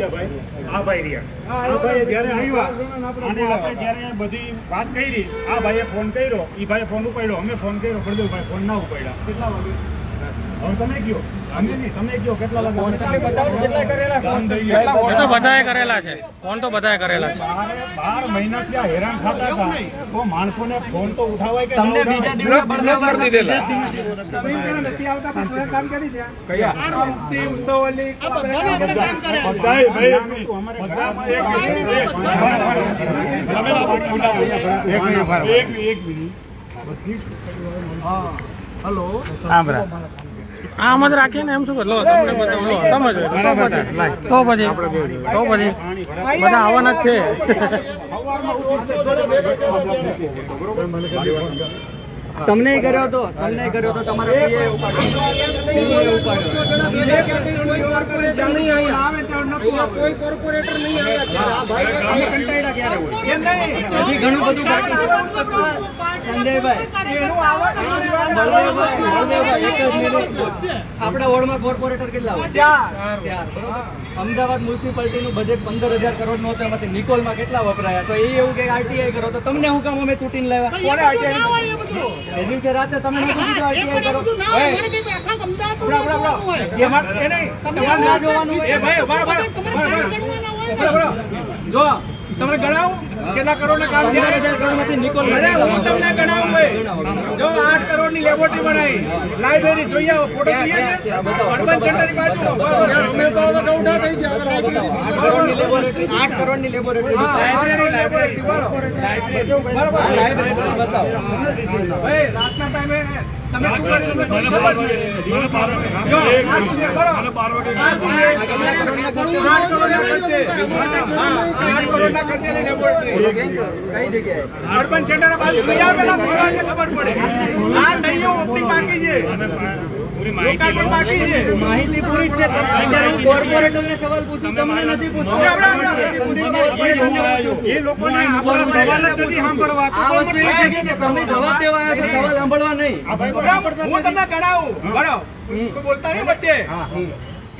બીજા ભાઈ. આ ભાઈ રહ્યા. ભાઈ જ્યારે બધી વાત કરી, આ ભાઈએ ફોન કર્યો એ ભાઈ ફોન ઉપાડ્યો. અમે ફોન કર્યો પ્રદીપભાઈ ફોન ના ઉપાડ્યા. કેટલા વાગે? હવે તમે કયો? અમે નહીં તમે કયો? કેટલા વાગે એ તો બધાએ કરેલા છે. ફોન તો બધાએ કરેલા છે. બાર મહિના ત્યાં હેરાન થતા હતા. તો માણસોને ફોન તો ઉઠાવાય કે તમને બીજા દિવસે બ્લોક કરી દીધેલા. બધાએ ભાઈ બધામાં એક મિનિટ, એક મિનિટ. તમે ના પાડો, એક મિનિટ એક મિનિટ, એક આમરા આમ જ રાખીને એમ શું? લો તમને બતાવો લો તમે જો તો પછી તો પછી તો પછી. બધા આવવાના જ છે. તમને કર્યો તો તમને કર્યો તો તમારા PA કોર્પોરેટર નહીં. આપણા વોર્ડમાં કોર્પોરેટર કેટલા હોય? અમદાવાદ મ્યુનિસિપાલિટીનું બજેટ પંદર હજાર કરોડનું હતું. એમાંથી નિકોલમાં કેટલા વપરાયા? તો એ એવું કે આરટીઆઈ કરો. તો તમને હું કામ અમે તૂટીને લેવા એ દિવસે રાતે તમે આરટીઆઈ કરો? એ નહીં, તમારે ના જોવાનું. જો તમે ગણાવો કેટલા કરોડ ના કામ હું તમને ગણાવું ભાઈ જો આઠ કરોડની લેબોરેટરી બનાવી લાઇબ્રેરી જોઈ આવો ફોટો જોઈએ અર્બન સેન્ટરની બાજુ અમે તો હવે ગૌઠા થઈ ગયા આઠ લેબોરેટરી બરાબર ભાઈ રાતના ટાઈમે અર્બન સેન્ટર ખબર પડે આ નહીં ઓપનિંગ બાકી છે લોકાર્પણ બાકી માહિતી પૂરી છે હું કોર્પોરેટરને સવાલ પૂછું તમને નથી પૂછતું એ લોકોને આપણો સવાલ જ નથી સાંભળવા આ વસ્તુ એ છે કે તમે જવાબ દેવા આવ્યા છો, સવાલ સાંભળવા નહીં હું તમને ગણાવું બરાબર બોલતા નહીં વચ્ચે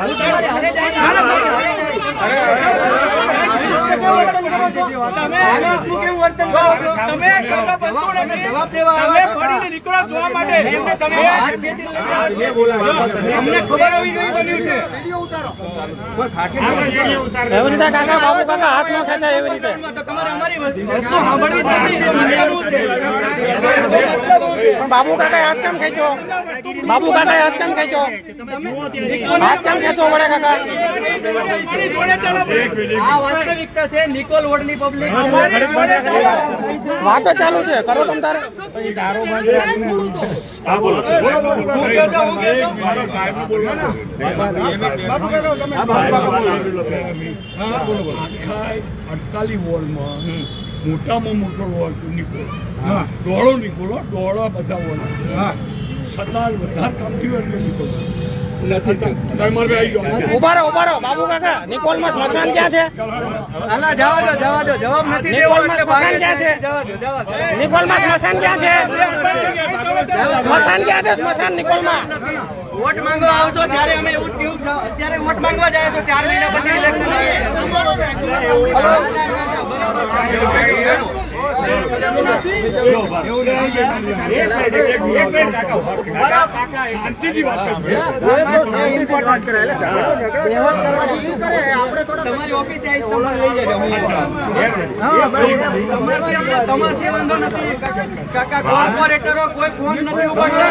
અમને બાબુ કાકા હાથ ન એવી રીતે બાબુ કાકા હાથ કેમ ખેંચો બાબુ કાકા હાથ કેમ ખેંચો હાથ કેમ ખેંચો કાકા. ચાલો આ વાસ્તવિકતા છે નિકોલ વોર્ડની પબ્લિક મારી જોડે ચાલો વાતો ચાલુ છે કરો તમ તારે. અડતાલી વોર્ડમાં મોટામાં મોટો વોર્ડ નીકળો ડોળો નીકળો ડોળા બધા વોર્ડ છતાં વધારે કામ થયું એટલે નીકળો ઊભા રહો બાબુ કાકા. નિકોલમાં સ્મશાન ક્યાં છે? આલા જવા દો જવા દો. જવાબ નથી દેવો નિકોલમાં સ્મશાન ક્યાં છે? દો નિકોલમાં સ્મશાન ક્યાં છે? સ્મશાન ક્યાં છે? સ્મશાન નિકોલમાં. વોટ માંગવા આવશો ત્યારે અમે એવું કહ્યું અત્યારે વોટ માંગવા જાય છો ચાર મહિના પછી ઇલેક્શન તમારી ઓફિસે તમારે તમારથી વાંધો નથી. કાકા કોર્પોરેટરો કોઈ ફોન નથી ઉપાડતા.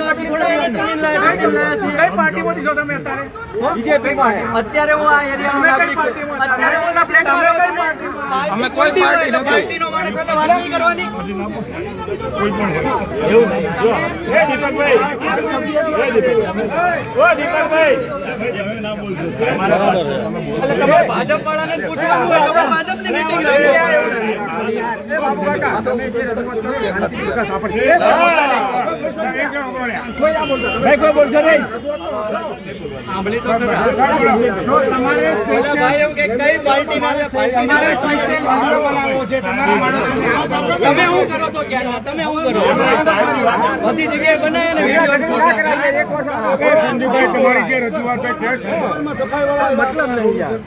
અત્યારે અત્યારે હું આ છું. અમે કોઈ પાર્ટી નથી. કરવાની એ દીપકભાઈ ઓ દીપકભાઈ ભાજપ વાળાને પૂછવાનું હોય તમે ભાજપની રાખો. બાબુ કાકા આપણે ભાઈ કોઈ બોલશો નહીં તો તમારે સ્પેશિયલ વીડિયો બનાવવો છે તમારા માણસોને તમે શું કરો છો ક્યાં તમે શું કરો બધી જગ્યાએ બનાવે ને વીડિયો તમારી જે રજૂઆત તે. મતલબ નહીં યાર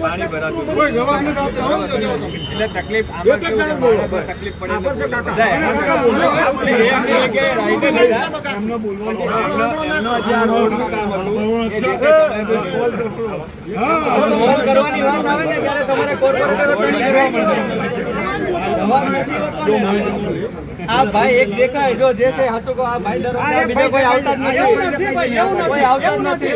પાણી ભરાતું એટલે તકલીફ તકલીફ પડી કરવાની વાત આવે ને ત્યારે તમારે હોતો. આ ભાઈ એક દેખાય જો જે છે સાચું કહો, આ ભાઈ દરરોજ બીજો કોઈ આવતા જ નથી કોઈ આવતા જ નથી.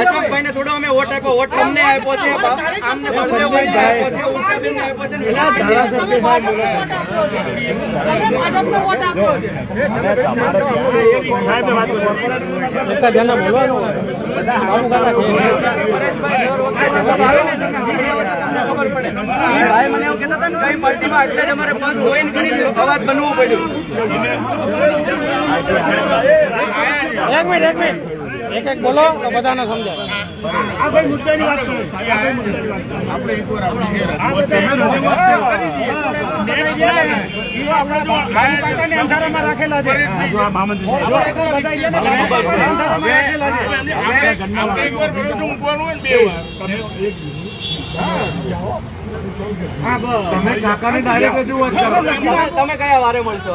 અશોકભાઈને થોડો અમે વોટ આપ્યો વોટ અમને આપ્યો છે આમને છે છે સાહેબ છે. બોલવાનું છે. દર જવાબ આવે હોય તો અવાજ બનવું પડ્યું. એક મિનિટ એક મિનિટ. એક એક બોલો તો બધાને સમજાય. આ ભાઈ મુદ્દાની વાત કરો. આપણે જો બાબુ કાકાને અંધારામાં રાખેલા છે. જો આ મામંત્રી છે. જો બધા એને અંધારામાં રાખેલા છે. હા, બસ. તમે કાકાને ડાયરેક્ટ રજૂઆત કરો. તમે તમે કયા વારે મળશો?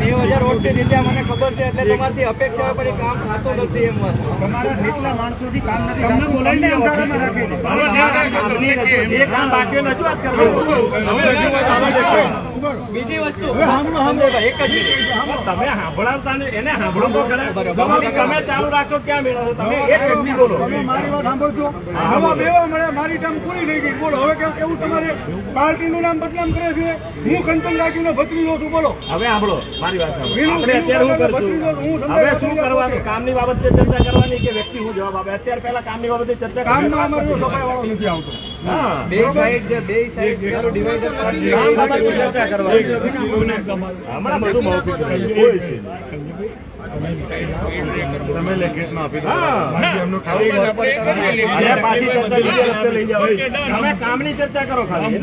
નેવ હજાર વોટથી જીત્યા મને ખબર છે એટલે તમારથી અપેક્ષા પણ કામ થતું નથી એમ તમારા જેટલા માણસોથી કામ નથી તમને બોલાવીને અંધારામાં રાખે છે. કામ બાકી રજૂઆત કરો. બીજી વસ્તુ એક જ તમે સાંભળાવતા ને એને સાંભળો તો ખરા. તમે ચાલુ રાખો ક્યાં મેળવો તમે એક વ્યક્તિ બોલો. મારી વાત સાંભળજો. આમાં બેવા મળે મારી ટાઈમ પૂરી થઈ ગઈ. બોલો હવે કેવું કેવું તમારે? પાર્ટીનું નામ બદનામ કરે છે? હું કંચન રાખીને ભત્રીજો છું બોલો. હવે સાંભળો. મારી વાત આપણે અત્યારે શું કરશું હવે શું કરવાનું. કામની બાબતે ચર્ચા કરવાની કે વ્યક્તિ હું જવાબ આપે અત્યારે પહેલા કામની બાબતે ચર્ચા નથી આવતો હા બે સાઈડ બે સાઈડ પેલું ડિવાઈડર કામ બાબતે ચર્ચા કરવાની હમણાં બધું મૌખિક છે. છે તમે લેખિતમાં આપી દો. તમે કામની ચર્ચા કરો ખાલી.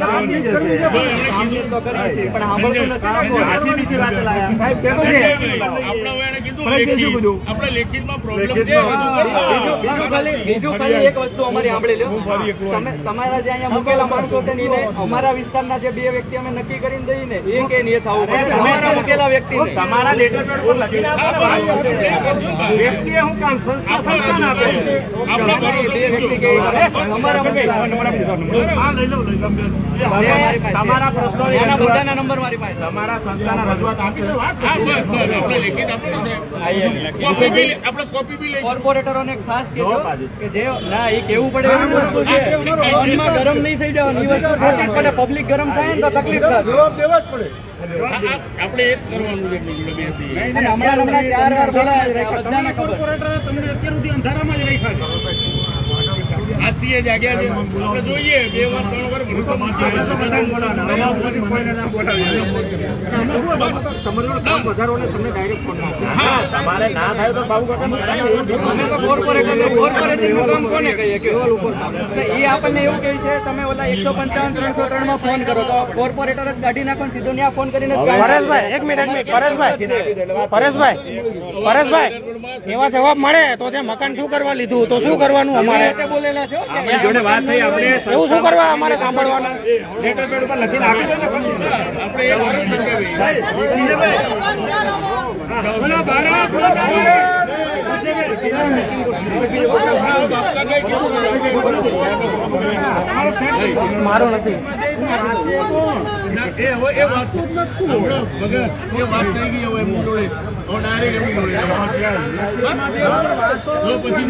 આપણે બીજું એક વસ્તુ અમારી સાંભળી લો તમે તમારા જે અહીંયા મૂકેલા માણસો છે ને અમારા વિસ્તારના જે બે વ્યક્તિ અમે નક્કી કરીને દઈએ ને એ કે નહીં થવું પડે. અમારા મુકેલા વ્યક્તિ તમારા લેટર પેડ પર લખીને. વ્યક્તિએ હું કામ સંસ્થા સંસ્થાન આપે. તમારા પ્રશ્નો તમારા સંસ્થાના રજૂઆત આપશે કોર્પોરેટરોને ખાસ કે જે ના એ કેવું પડે. એવી વસ્તુ છે ગરમ નહીં થઈ જવાની વસ્તુ પબ્લિક ગરમ થાય ને તો તકલીફ જવાબ દેવા જ પડે. અને હમણાં હમણાં ચાર વાર બોલાયા છે, તમને અત્યાર સુધી અંધારામાં જ રાખ્યા છે. આપણે તો બધાને બોલાવવાના. નવા ઉપરથી કોઈને ના બોલાવીએ. તમારે જોડે કામ વધારો ને તમને ડાયરેક્ટ ફોન હા. તમારે ના થાય તો બાબુ કાકા અમે તો કોર્પોરેટર કોર્પોરેશનનું કામ કોને કહીએ? કે તો એ આપણને એવું કહે છે તમે ઓલા એકસો પંચાવન ત્રણસો ત્રણમાં ફોન કરો. તો કોર્પોરેટર જ કાઢી નાખો ને સીધો ત્યાં ફોન કરીને પરેશભાઈ એક મિનિટ એક મિનિટ પરેશભાઈ પરેશભાઈ પરેશભાઈ. એવા જવાબ મળે તો તે મકાન શું કરવા લીધું? તો શું કરવાનું અમારે? તે બોલેલા છો? કે આપણી જોડે વાત થઈ આપણે એવું શું કરવા અમારે સાંભળવાનું? લેટર મારો નથી. એ વાત થઈ ગઈ હવે એમની જોડે. પછી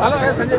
હાલો સંજય